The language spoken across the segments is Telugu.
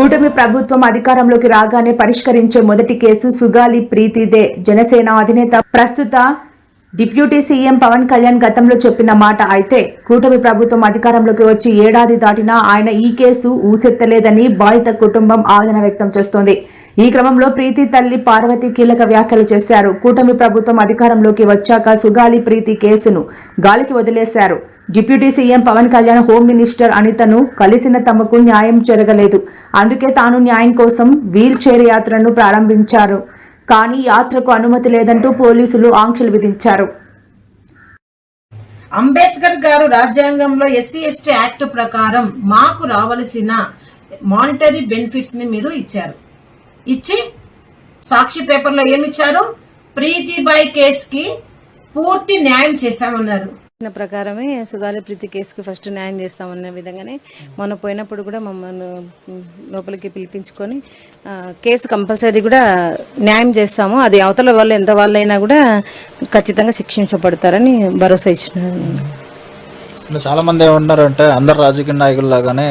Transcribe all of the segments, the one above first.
కూటమి ప్రభుత్వం అధికారంలోకి రాగానే పరిష్కరించే మొదటి కేసు సుగాలి ప్రీతిదే జనసేన అధినేత ప్రస్తుత డిప్యూటీ సీఎం పవన్ కళ్యాణ్ గతంలో చెప్పిన మాట అయితే కూటమి ప్రభుత్వం అధికారంలోకి వచ్చి ఏడాది దాటినా ఆయన ఈ కేసు ఊసెత్తలేదని బాధిత కుటుంబం ఆవేదన వ్యక్తం చేస్తోంది. ఈ క్రమంలో ప్రీతి తల్లి పార్వతి కీలక వ్యాఖ్యలు చేశారు. కూటమి ప్రభుత్వం అధికారంలోకి వచ్చాక సుగాలి ప్రీతి కేసును గాలికి వదిలేశారు. Deputy CM Pawan Kalyan home minister అనితను కలిసిన తమకు న్యాయం జరగలేదు. అందుకే తాను న్యాయం కోసం వీల్ చైర్ యాత్రను ప్రారంభించారు. కానీ యాత్రకు అనుమతి లేదంటూ పోలీసులు ఆంక్షలు విధించారు. అంబేద్కర్ గారు రాజ్యాంగంలో ఎస్సీ ఎస్టీ యాక్ట్ ప్రకారం మాకు రావలసిన మానిటరీ బెనిఫిట్స్ని మీరు ఇచ్చారు. ఇచ్చి సాక్షి పేపర్లో ఏమిచ్చారు? ప్రీతిబాయ్ కేస్కి పూర్తి న్యాయం చేశామన్నారు. ప్రకారమే సుగాలి ప్రీతి కేసుకి ఫస్ట్ న్యాయం చేస్తామన్న విధంగానే మొన్న పోయినప్పుడు కూడా మమ్మల్ని లోపలికి పిలిపించుకొని కేసు కంపల్సరీ కూడా న్యాయం చేస్తాము. అది అవతల వాళ్ళు ఎంత వాళ్ళైనా కూడా ఖచ్చితంగా శిక్షించబడతారని భరోసా ఇచ్చినారు. చాలా మంది ఏమంటున్నారంటే అందరు రాజకీయ నాయకులు లాగానే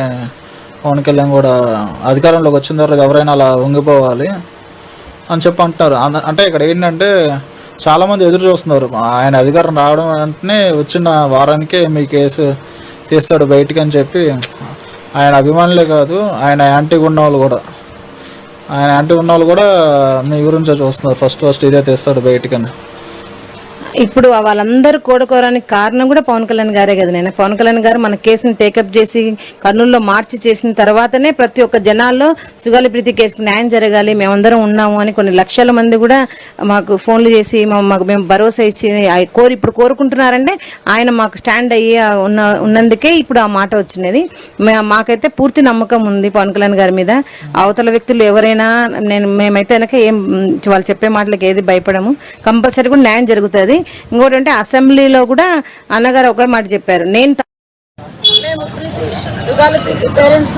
పవన్ కళ్యాణ్ కూడా అధికారంలోకి వచ్చిన తర్వాత ఎవరైనా అలా వంగిపోవాలి అని చెప్పి అంటారు అంద- అంటే ఇక్కడ ఏంటంటే చాలా మంది ఎదురు చూస్తున్నారు. ఆయన అధికారం రావడం వెంటనే వచ్చిన వారానికే మీ కేసు తీస్తాడు బయటికి అని చెప్పి. ఆయన అభిమానులే కాదు ఆయన యాంటీగా ఉన్న వాళ్ళు కూడా. ఆయన యాంటీ ఉన్న వాళ్ళు కూడా మీ గురించే చూస్తున్నారు. ఫస్ట్ ఫస్ట్ ఇదే తీస్తాడు బయటికని ఇప్పుడు వాళ్ళందరూ కోడుకోవడానికి కారణం కూడా పవన్ కళ్యాణ్ గారే కదా నేను పవన్ కళ్యాణ్ గారు మన కేసుని టేకప్ చేసి కర్నూలులో మార్చి చేసిన తర్వాతనే ప్రతి ఒక్క జనాల్లో సుగాలి ప్రీతి కేసుకి న్యాయం జరగాలి మేమందరం ఉన్నాము అని కొన్ని లక్షల మంది కూడా మాకు ఫోన్లు చేసి మాకు మేము భరోసా ఇచ్చి కోరి ఇప్పుడు కోరుకుంటున్నారంటే ఆయన మాకు స్టాండ్ అయ్యి ఉన్న ఉన్నందుకే ఇప్పుడు ఆ మాట వచ్చినది. మాకైతే పూర్తి నమ్మకం ఉంది పవన్ కళ్యాణ్ గారి మీద. అవతల వ్యక్తులు ఎవరైనా నేను మేమైతే కనుక ఏం వాళ్ళు చెప్పే మాటలకు ఏది భయపడము. కంపల్సరీ కూడా న్యాయం జరుగుతుంది. ఇంకోటి అంటే అసెంబ్లీలో కూడా అన్నగారు ఒక మాట చెప్పారు. నేను పేరెంట్స్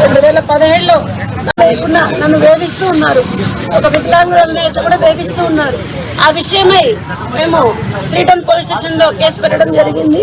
రెండు వేల పదిహేడులో నన్ను వేధిస్తూ ఉన్నారు. ఒక వికలాంగుల కూడా వేధిస్తూ ఉన్నారు. ఆ విషయమై మేము త్రీటన్ పోలీస్ స్టేషన్లో కేసు పెట్టడం జరిగింది.